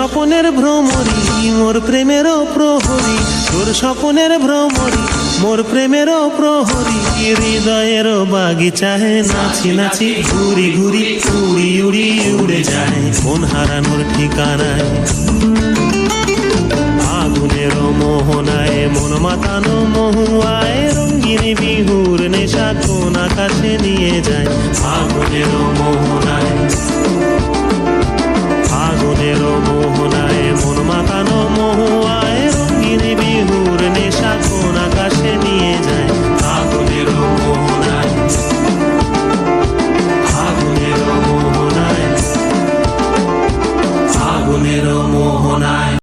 স্বপনের ভ্রমরি, মোর প্রেমেরও প্রহরী। তোর স্বপনের ভ্রমরি, মোর প্রেমেরও প্রহরী। হৃদয়ের বাগিচায় নাচি নাচি ঘুরি ঘুরি, উড়ি উড়ি উড়ে যায়। মন হারানোর ঠিকানায়। আগুনের মোহনায় মন মাতানো মহুয়ায় রঙ্গিনী বিহুর নেশা কোন আকাশে নিয়ে যায়। আগুনের